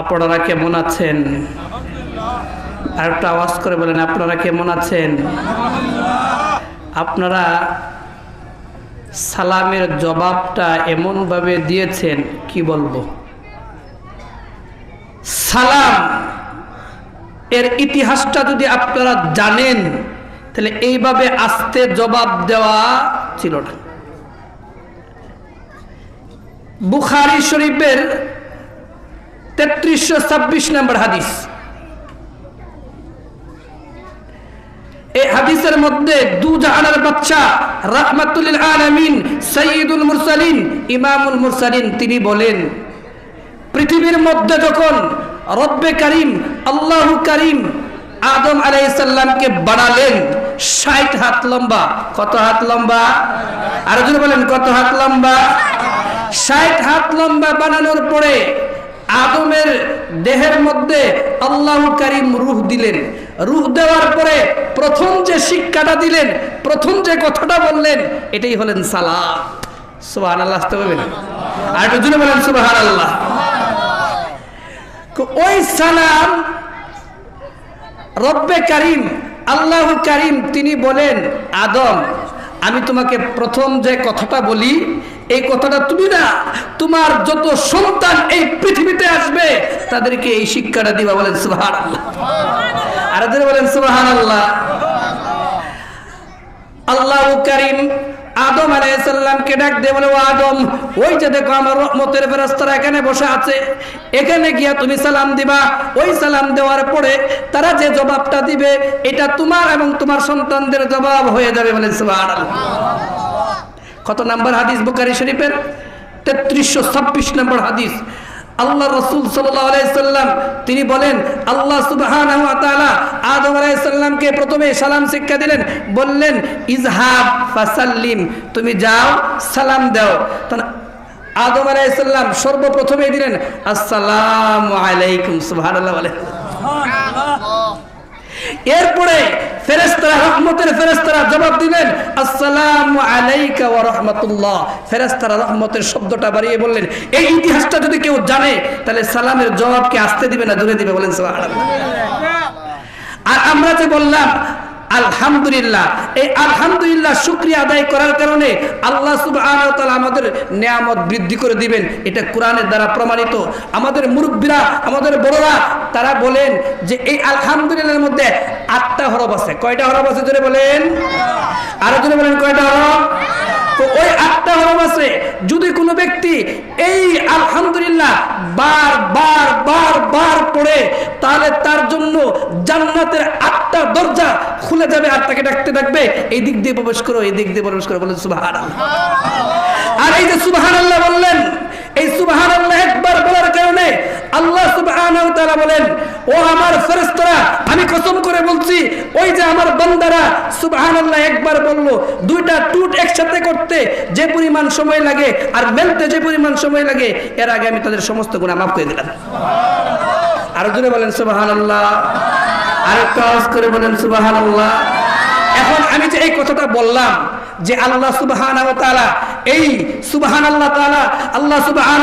আপনারা কেমন আছেন? আর একটা আওয়াজ করে বলেন, আপনারা কেমন আছেন? আপনারা সালামের জবাবটা এমনভাবে দিয়েছেন, কি বলব? সালাম, এর ইতিহাসটা যদি আপনারা জানেন, তাহলে এইভাবে আস্তে জবাব দেওয়া ছিল না। বুখারি শরীফের তেত্রিশশো ছাব্বিশ নম্বর হাদিস। এই হাদিসের মধ্যে বাচ্চা আলামিন সঈদুল মুরসালিন, ইমামুল মুরসালিন, তিনি বলেন, পৃথিবীর মধ্যে যখন রব্বে করিম, আল্লাহ করিম আদম আলাইসাল্লামকে বাড়ালেন, ষাট হাত লম্বা, কত হাত লম্বা? আর যদি বলেন, কত হাত লম্বা? ষাট হাত লম্বা বানানোর পরে আদমের দেহের মধ্যে আল্লাহ করিম রুহ দিলেন। রুহ দেওয়ার পরে প্রথম যে শিক্ষাটা দিলেন, প্রথম যে কথাটা বললেন, এটাই হলেন সালাম। সুবাহ আল্লাহ আসতে পারবেন আর একটু জুড়ে বলেন সুবাহ আল্লাহ ওই সালাম রব্বে করিম, আল্লাহ করিম, তিনি বলেন, আদম, আমি তোমাকে প্রথম যে কথাটা বলি এই কথাটা তুমি না তোমার যত সন্তান এই পৃথিবীতে আসবে তাদেরকে এই শিক্ষাটা দিবা বলেন সুবাহান আল্লাহ আর বলেন সুবাহান আল্লাহ আল্লাহ করিম আদম আলাইসাল্লামকে ডাক দিয়ে বলে ও আদম ওই যে দেখো আমার রহমতের ফেরস্তারা এখানে বসে আছে। এখানে গিয়া তুমি সালাম দিবা। ওই সালাম দেওয়ার পরে তারা যে জবাবটা দিবে এটা তোমার এবং তোমার সন্তানদের জবাব হয়ে যাবে বলে কত নাম্বার হাদিস বুকারি শরীফের? তেত্রিশশো ছাব্বিশ নম্বর হাদিস। আল্লাহ রসুল সাল্লাম, তিনি বলেন, আল্লাহ সুবহান আদম আলাইসাল্লামকে প্রথমে সালাম শিক্ষা দিলেন, বললেন, ইজহাব ফাসাল্লিম, তুমি যাও, সালাম দাও। আদম আলাইসাল্লাম সর্বপ্রথমে দিলেন, আসসালাম আলাইকুম সুবহান বলে। এরপরে ফেরেস্তারা রহমতের ফেরেস্তারা জবাব দিলেন আসসালাম আলাইকা ওয়া রাহমাতুল্লাহ। ফেরেস্তারা রহমতের শব্দটা বাড়িয়ে বললেন, এই ইতিহাসটা যদি কেউ জানে, তাহলে সালামের জবাবকে আসতে দিবে না দূরে দিবে? বলেন, সুবহানাল্লাহ। আর আমরা যে বললাম আলহামদুলিল্লাহ। এই আলহামদুলিল্লাহ শুক্রিয়া আদায় করার কারণে আল্লাহ তাআলা আমাদের নিয়ামত বৃদ্ধি করে দিবেন। এটা কোরআনের দ্বারা প্রমাণিত। আমাদের মুরব্বীরা, আমাদের বড়রা, তারা বলেন যে এই আলহামদুলিল্লাহর মধ্যে আটটা হরব আছে। কয়টা হরব আছে জোরে বলেন? আরও জোরে বলেন কয়টা হরফ? তো ওই আটটা হরফ আছে। যদি কোনো ব্যক্তি এই আলহামদুলিল্লাহ বার বার বার বার পড়ে, তাহলে তার জন্য জান্নাতের আটটা দরজা খুলে যাবে আর তাকে ডাকতে ডাকবে, এই দিক দিয়ে প্রবেশ করো, এই দিক দিয়ে প্রবেশ করো, বলেন সুবাহান আর এই যে সুবাহান আল্লাহ বললেন, এই সুবাহান আল্লাহ একবার বলার কারণে আল্লাহ সুবহান বলেন, ও আমার ফেরেশতারা, আমি কসম করে বলছি, ওই যে আমার বান্দারা সুবহান আল্লাহ একবার বলল, দুইটা টুট একসাথে করতে যে পরিমাণ সময় লাগে আর মেলতে যে পরিমাণ সময় লাগে, এর আগে আমি তাদের সমস্ত গুণা মাফ করে দিলাম। আরও জোরে বলেন সুবহান আল্লাহ আওয়াজ করে বলেন সুবাহান আল্লাহ এখন আমি যে এই কথাটা বললাম যে আল্লাহ সুবহান এই সুবহান আল্লাহ তালা আল্লাহ সুবহান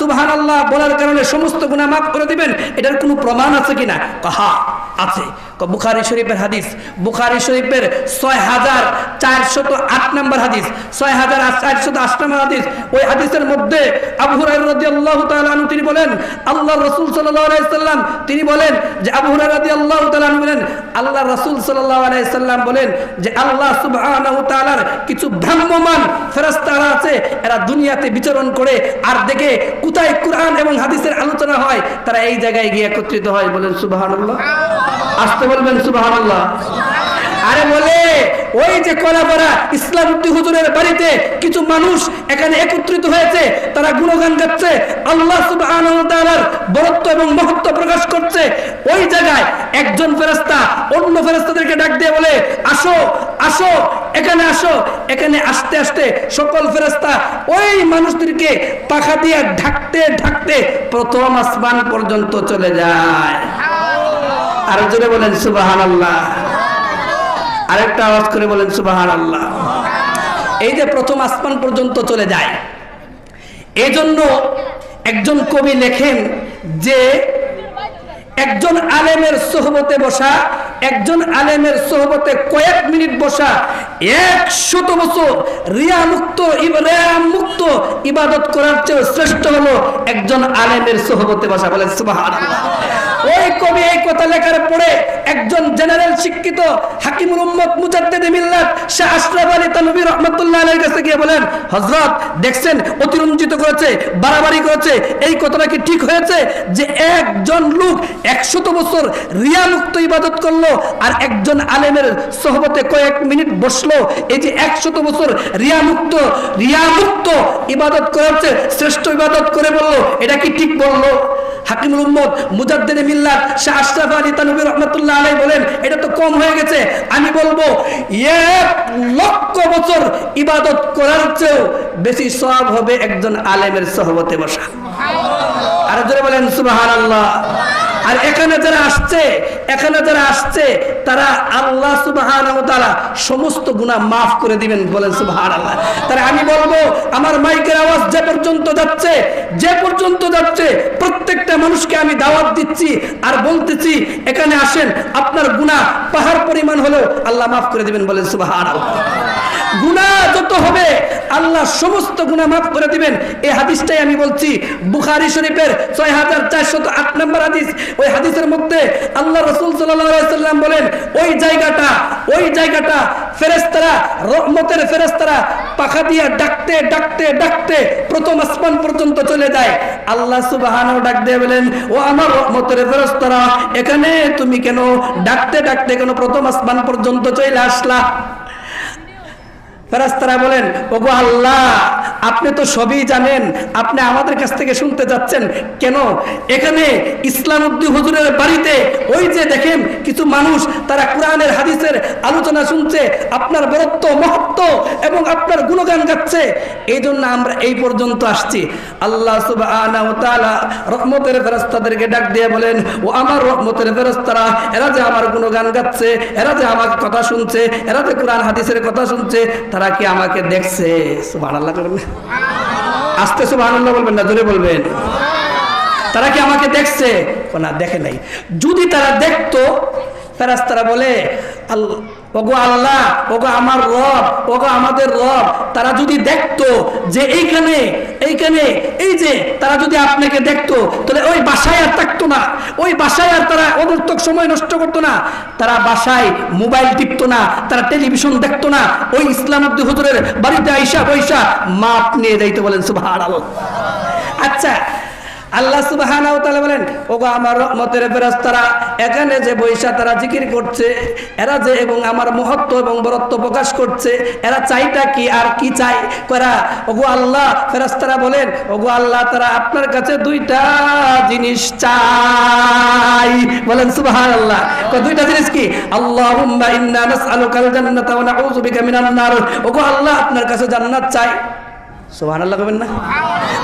সুবহান আল্লাহ বলার কারণে সমস্ত গুণা মাফ করে দিবেন, এটার কোনো প্রমাণ আছে কিনা? কাহা। আছে। বুখারি শরীফের হাদিস। বুখারি শরীফের ছয় হাজার চারশত আট নম্বর হাদিস। ছয় হাজার চারশত আট নম্বর হাদিস। ওই হাদিসের মধ্যে আবু তিনি বলেন আল্লাহ রাসূল সাল্লাম, তিনি বলেন যে আবু রাদিয়াল্লাহু তাআলা বলেন আল্লাহ রাসূল সাল্লাল্লাহু আলাইহি সাল্লাম বলেন যে আল্লাহ তাআলার কিছু ভ্রাম্যমান ফেরেশতারা আছে, এরা দুনিয়াতে বিচরণ করে আর দেখে কোথায় কোরআন এবং হাদিসের আলোচনা হয়, তারা এই জায়গায় গিয়ে একত্রিত হয় বলেন সুবহানাল্লাহ। আসতে বলবেন, সুবহানাল্লাহ। আরে বলে, ওই যে কলাপাড়া ইসলাম উদ্দি হুজুরের বাড়িতে কিছু মানুষ এখানে একত্রিত হয়েছে, তারা গুণগান গাচ্ছে, আল্লাহ তাআলার বরত্ব এবং মহত্ব প্রকাশ করছে। ওই জায়গায় একজন ফেরেশতা অন্য ফেরেশতাদেরকে ডাক দিয়ে বলে, আসো আসো, এখানে আসো। এখানে আসতে আসতে সকল ফেরেশতা ওই মানুষদেরকে পাখা দিয়ে ঢাকতে ঢাকতে প্রথম আসমান পর্যন্ত চলে যায়। আর জোরে বলেন, সুবহানাল্লাহ। আরেকটা আওয়াজ করে বলেন সুবাহান আল্লাহ এই যে প্রথম আসমান পর্যন্ত চলে যায় এই জন্য একজন কবি লেখেন যে একজন আলেমের সোহবতে বসা, একজন আলেমের সোহবতে কয়েক মিনিট বসা, একশত বছর রিয়া মুক্ত মুক্ত ইবাদত করার চেয়ে শ্রেষ্ঠ হলো একজন আলেমের সোহবতে বসা। বলে সুবহানাল্লাহ। ওই কবি এই কথা লেখার পরে একজন জেনারেল শিক্ষিত হাকিমুল উম্মত মুজাদ্দিদ মিল্লাত শাহ আশরাফ আলী তানভী রাহমাতুল্লাহ আলাইহির কাছে গিয়ে বলেন, হযরত, দেখছেন অতিরঞ্জিত করেছে, বাড়াবাড়ি করেছে, এই কথাটা কি ঠিক হয়েছে যে একজন লোক একশত বছর রিয়া মুক্ত ইবাদত করল আর একজন আলেমের সহবতে কয়েক মিনিট বসল? এই যে একশত বছর রিয়া মুক্ত রিয়া মুক্ত ইবাদত করেছে, শ্রেষ্ঠ ইবাদত করে বলল, এটা কি ঠিক বলল? হাকিমুল উম্মদ মুজাদ্দিন মিল্লাত শাহ আশরাফ আলী তানবী রাহমাতুল্লাহ আলাইহি বলেন, এটা তো কম হয়ে গেছে। আমি বলব, এক লক্ষ বছর ইবাদত করার চেয়েও বেশি সওয়াব হবে একজন আলেমের সহবতে বসা। আর জোরে বলেন, সুবহানাল্লাহ। আর এখানে যারা আসছে, এখানে যারা আসছে, তারা আল্লাহ সুবহানাহু ওয়া তাআলা সমস্ত গুনাহ মাফ করে দিবেন বলেন সুবহানাল্লাহ। তাহলে আমি বলব, আমার মাইকের আওয়াজ যে পর্যন্ত যাচ্ছে, যে পর্যন্ত যাচ্ছে, প্রত্যেকটা মানুষকে আমি দাওয়াত দিচ্ছি আর বলতেছি, এখানে আসেন, আপনার গুনাহ পাহাড় পরিমাণ হলেও আল্লাহ মাফ করে দিবেন বলেন সুবহানাল্লাহ। গুনাহ যত হবে, আল্লাহ সমস্ত গুনাহ মাফ করে দিবেন। এই হাদিসটাই আমি বলছি, বুখারী শরীফের ছয় হাজার চারশত আট নম্বর হাদিস। ওই হাদিসের মধ্যে আল্লাহ রসুল সাল্লাম বলেন, ওই জায়গাটা ওই জায়গাটা ফেরেস্তারা রহমতের ফেরেস্তারা পাখা দিয়ে ডাকতে ডাকতে ডাকতে প্রথম আসমান পর্যন্ত চলে যায়। আল্লাহ সুবাহান ডাক দিয়ে বলেন, ও আমার রহমতের ফেরেস্তারা এখানে তুমি কেন ডাকতে ডাকতে কেন প্রথম আসমান পর্যন্ত চলে আসলা? ফেরাস্তারা বলেন, ওগো আল্লাহ, আপনি তো সবই জানেন, আপনি আমাদের কাছ থেকে শুনতে যাচ্ছেন, কেন? এখানে ইসলাম উদ্দি হুজুরের বাড়িতে ওই যে দেখেন কিছু মানুষ, তারা কোরআনের হাদিসের আলোচনা শুনছে, আপনার বরত্ব, মহত্ব এবং আপনার গুণগান গাচ্ছে। এই জন্য আমরা এই পর্যন্ত আসছি। আল্লাহ ওয়া রহমতের ফেরেশতাদেরকে ডাক দিয়ে বলেন, ও আমার রহমতের ফেরেশতারা, এরা যে আমার গুণগান গাচ্ছে, এরা যে আমার কথা শুনছে, এরা যে কোরআন হাদিসের কথা শুনছে, তারা কি আমাকে দেখছে? আস্তে সুবহানাল্লাহ বলবেন না, জোরে বলবেন। তারা কি আমাকে দেখছে? না, দেখে নাই। যদি তারা দেখতো তারা বলে আল্লাহ ওগো আল্লাহ, ওগো আমার রব, ওগো আমাদের রব। তারা যদি দেখতো যে এইখানে এইখানে, এই যে তারা যদি আপনাকে দেখতো, তাহলে ওই বাসায় আর থাকতো না। ওই বাসায় আর তারা অনর্থক সময় নষ্ট করতো না। তারা বাসায় মোবাইল টিপতো না, তারা টেলিভিশন দেখতো না। ওই ইসলাম আব্দুল হুজুরের বাড়িতে আইসা পয়সা মাপ নিয়ে যাইতে বলেন সুভার আচ্ছা আল্লাহ সুবহানাহু তাআলা বলেন, ওগো আমার রহমতের ফেরেশতারা, এখানে যে বৈশা তারা জিকির করছে, এরা যে এবং আমার মহত্ব এবং বরত্ব প্রকাশ করছে, এরা চাইটা কি আর কি চাই করা ওগো আল্লাহ, ফেরেশতারা বলেন, ওগো আল্লাহ, তারা আপনার কাছে দুইটা জিনিস চাই। বলেন, সুবহানাল্লাহ। কয়, দুইটা জিনিস কি? আল্লাহুম্মা ইন্না নাসআলুকাল জান্নাতা ওয়া নাউযু বিকা মিনান নার। ওগো আল্লাহ, আপনার কাছে জান্নাত চাই। সোহান আল্লাহ করবেন না?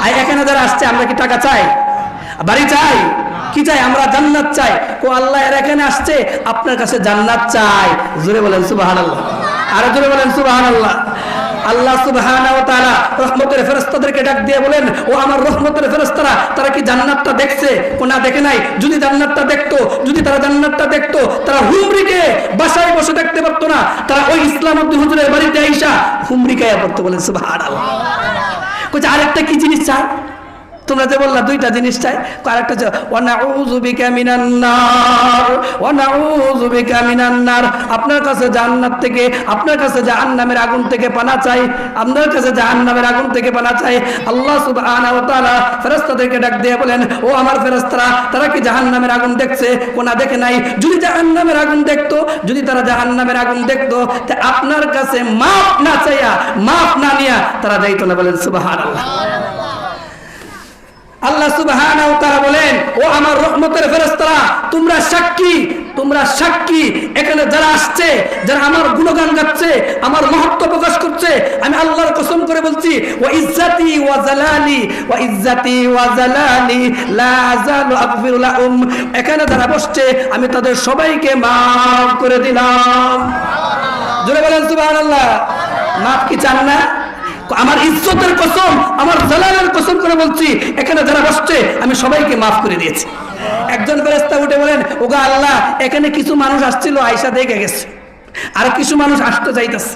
আর এখানে যারা আসছে, আমরা কি টাকা চাই? বাড়ি চাই? কি চাই? আমরা জান্নাত চাই। কো আল্লাহ এর এখানে আসছে, আপনার কাছে জান্নাত চাই। জোরে বলেন সুবাহান আল্লাহ আরও জোরে বলেন সুবাহান আল্লাহ আল্লাহ তাআলা রহমতের ফেরেশতাদেরকে ডাক দিয়ে বলেন, ও আমার রহমতের ফেরেশতারা, তারা কি জান্নাতটা দেখছে? ও না, দেখে নাই। যদি জান্নাতটা দেখতো, যদি তারা জান্নাতটা দেখতো, তারা হুমরিকে বাসায় বসে দেখতে পারতো না। তারা ওই ইসলাম আব্দুল হুজুরের বাড়িতে আইসা হুমরিকায় পড়তো বলেন কইছে, আরেকটা কি জিনিস চাই? তোমরা যে বললা দুইটা জিনিস চাই আরেকটা নার আপনার কাছে জান্নাত থেকে, আপনার কাছে জাহান্নামের আগুন থেকে পানা চাই আপনার কাছে জাহান্নামের আগুন থেকে পানা চাই আল্লাহ সুবহানাহু ওয়া তাআলা ফেরেশতাদেরকে ডাক দিয়ে বলেন, ও আমার ফেরেশতারা, তারা কি জাহান্নামের আগুন দেখছে? কোনা দেখে নাই। যদি জাহান্নামের আগুন দেখতো, যদি তারা জাহান্নামের আগুন দেখতো, তা আপনার কাছে মাপ না চাইয়া, মাপ না নিয়া তারা যাইতো না বলেন সুবহানাল্লাহ। আল্লাহ সুবহানাহু তাআলা বলেন, ও আমার রহমতের ফেরেশতারা, তোমরা সাক্ষী তোমরা সাক্ষী। এখানে যারা আসছে, যারা আমার গুণগান গাচ্ছে, আমার মহত্ব প্রকাশ করছে, আমি আল্লাহর কসম করে বলছি, ওয়া ইজ্জাতি ওয়া জালালি, ওয়া ইজ্জাতি ওয়া জালালি, লা আযালু আগফিরু লাহুম। এখানে যারা বসছে, আমি তাদের সবাইকে maaf করে দিলাম। জোরে বলেন সুবহানাল্লাহ। মাফ কি চান না? আমার ইজ্জতের কসম, আমার জালালের কসম করে বলছি, এখানে যারা বসছে, আমি সবাইকে মাফ করে দিয়েছি। একজন ফেরেস্তা উঠে বলেন, ওগা আল্লাহ, এখানে কিছু মানুষ আসছিল আয়সা দেখে গেছে। আর কিছু মানুষ আসতে চাইতেছে।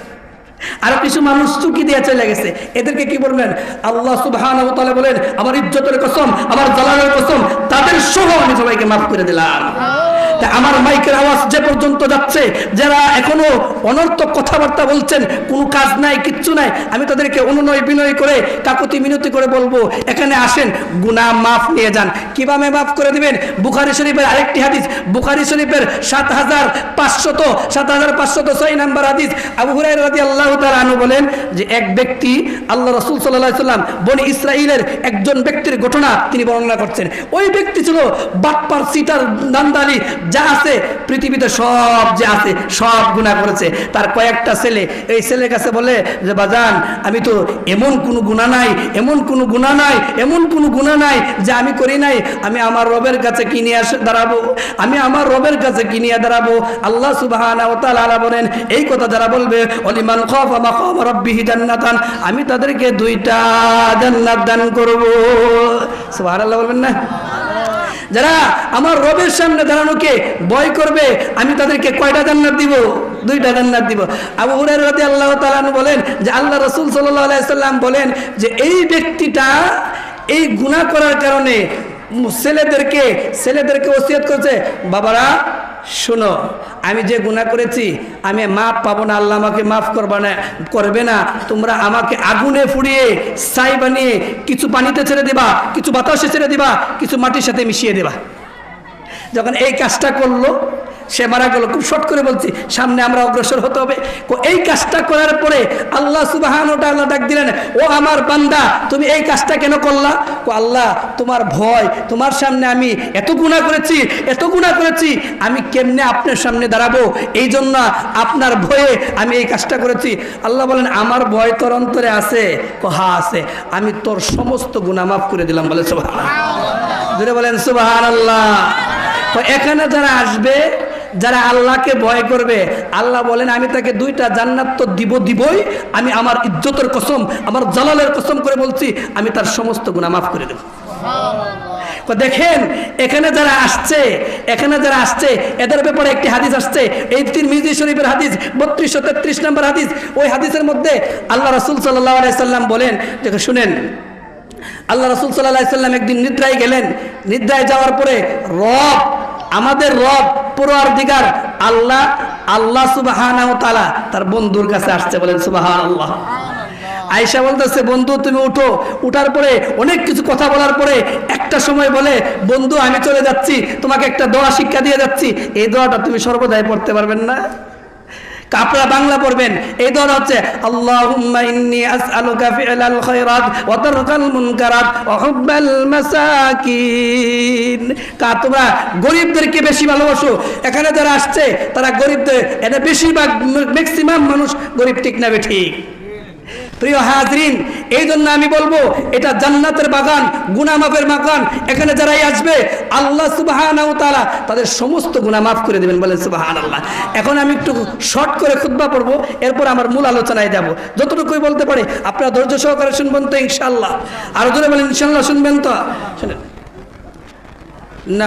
আর কিছু মানুষ চুকি দিয়ে চলে গেছে। এদেরকে কি বলবেন? আল্লাহ সুবহান বলেন, আমার ইজ্জতের কসম, আমার জালালের কসম, তাদের সহ আমি সবাইকে মাফ করে দিলাম। তা আমার মাইকের আওয়াজ যে পর্যন্ত যাচ্ছে, যারা এখনও অনর্থক কথাবার্তা বলছেন, কোনো কাজ নাই, কিচ্ছু নাই, আমি তাদেরকে অনুনয় বিনয় করে, কাকুতি মিনতি করে বলব, এখানে আসেন গুনা মাফ নিয়ে যান। কীভাবে মাফ করে দিবেন? বুখারি শরীফের আরেকটি হাদিস, বুখারি শরীফের সাত হাজার পাঁচশত, সাত হাজার পাঁচশত ছয় নাম্বার হাদিস, আবু হুরাই রাজি আল্লাহ আনু বলেন যে এক ব্যক্তি, আল্লাহ রসুল সাল্লাহ সাল্লাম, বনি ইসরাইলের একজন ব্যক্তির ঘটনা তিনি বর্ণনা করছেন। ওই ব্যক্তি ছিল বাটপার সিটার দান্দালি যা আছে, পৃথিবীতে সব যে আছে, সব গুণা করেছে। তার কয়েকটা ছেলে, এই ছেলের কাছে বলে যে, বাজান, আমি তো এমন কোনো গুণা নাই, এমন কোনো গুণা নাই, এমন কোনো গুণা নাই যে আমি করি নাই। আমি আমার রবের কাছে কিনে আসে দাঁড়াবো? আমি আমার রবের কাছে কি নিয়ে দাঁড়াবো? আল্লাহ সুবাহানা ও তাআলা বলেন, এই কথা যারা বলবে, অলিমান খাফা মাকাম রাব্বিহি জান্নাতান আমি তাদেরকে দুইটা জান্নাত দান করব। সুবহানাল্লাহ বলবেন না? যারা আমার রবের সামনে দাঁড়ানোকে ভয় করবে, আমি তাদেরকে কয়টা জান্নাত দিব? দুইটা জান্নাত দিব। আবু হুরায়রা রাতে আল্লাহ তালান বলেন যে, আল্লাহ রসুল সাল্লাহ আলাইসাল্লাম বলেন যে, এই ব্যক্তিটা এই গুণা করার কারণে ছেলেদেরকে ছেলেদেরকে ওসিয়ত করছে, বাবারা, শোনো, আমি যে গুণা করেছি, আমি মাফ পাবো না, আল্লাহ আমাকে মাফ করবা না, করবে না। তোমরা আমাকে আগুনে ফুড়িয়ে, ছাই বানিয়ে কিছু পানিতে ছেড়ে দেবা, কিছু বাতাসে ছেড়ে দেবা, কিছু মাটির সাথে মিশিয়ে দেবা। যখন এই কাজটা করল সে মারা গেল, খুব শর্ট করে বলছি, সামনে আমরা অগ্রসর হতে হবে। এই কাজটা করার পরে আল্লাহ সুবাহান ওটা আল্লাহ ডাক দিলেন, ও আমার বান্দা, তুমি এই কাজটা কেন করলা? ও আল্লাহ, তোমার ভয়, তোমার সামনে আমি এত গুণা করেছি, এত গুণা করেছি, আমি কেমনে আপনার সামনে দাঁড়াবো? এই জন্য আপনার ভয়ে আমি এই কাজটা করেছি। আল্লাহ বলেন, আমার ভয় তোর অন্তরে আছে। হা, আছে। আমি তোর সমস্ত গুণা মাফ করে দিলাম। বলে সুবাহ বলেন সুবাহান আল্লাহ এখানে যারা আসবে যারা আল্লাহকে ভয় করবে, আল্লাহ বলেন, আমি তাকে দুইটা জান্নাত তো দিব, দিবই। আমি আমার ইজ্জতের কসম, আমার জালালের কসম করে বলছি, আমি তার সমস্ত গুণা মাফ করে দেব। দেখেন, এখানে যারা আসছে, এখানে যারা আসছে, এদের ব্যাপারে একটি হাদিস আসছে। এই তিন মিজি শরীফের হাদিস, বত্রিশশো তেত্রিশ নম্বর হাদিস, ওই হাদিসের মধ্যে আল্লাহ রসুল সাল্লাহ আলাইসাল্লাম বলেন যে শুনেন। আল্লাহ রসুল সাল্লাহ সাল্লাম একদিন নিদ্রায় গেলেন। নিদ্রায় যাওয়ার পরে রব, আমাদের রব পুরার দিগার আল্লাহ আল্লাহ সুবাহানা তালা তার বন্ধুর কাছে আসছে বলেন সুবাহান আল্লাহ আয়সা বলতেছে বন্ধু তুমি উঠো। উঠার পরে অনেক কিছু কথা বলার পরে একটা সময় বলে বন্ধু আমি চলে যাচ্ছি তোমাকে একটা দোয়া শিক্ষা দিয়ে যাচ্ছি। এই দোয়াটা তুমি সর্বদাই পড়তে পারবেন না। আপনারা বাংলা পড়বেন। এই ধর হচ্ছে তোমরা গরিবদেরকে বেশি ভালোবাসো? এখানে যারা আসছে, তারা গরিবদের এটা বেশিরভাগ ম্যাক্সিমাম মানুষ গরিব ঠিক না ঠিক। প্রিয় হাজরিন এই জন্য আমি বলব, এটা জান্নাতের বাগান, গুনামাফের বাগান এখানে যারাই আসবে, আল্লাহ সুবাহান তাদের সমস্ত গুণা মাফ করে দেবেন, বলেন সুবাহান আল্লাহ এখন আমি একটু শর্ট করে খুদ্া পড়ব, এরপর আমার মূল আলোচনায় যাব। যতটুকুই বলতে পারে, আপনারা ধৈর্য সহকারে শুনবেন তো ইনশাল্লাহ আরও জোরে বলেন ইনশাল্লাহ শুনবেন তো? শুনেন। না।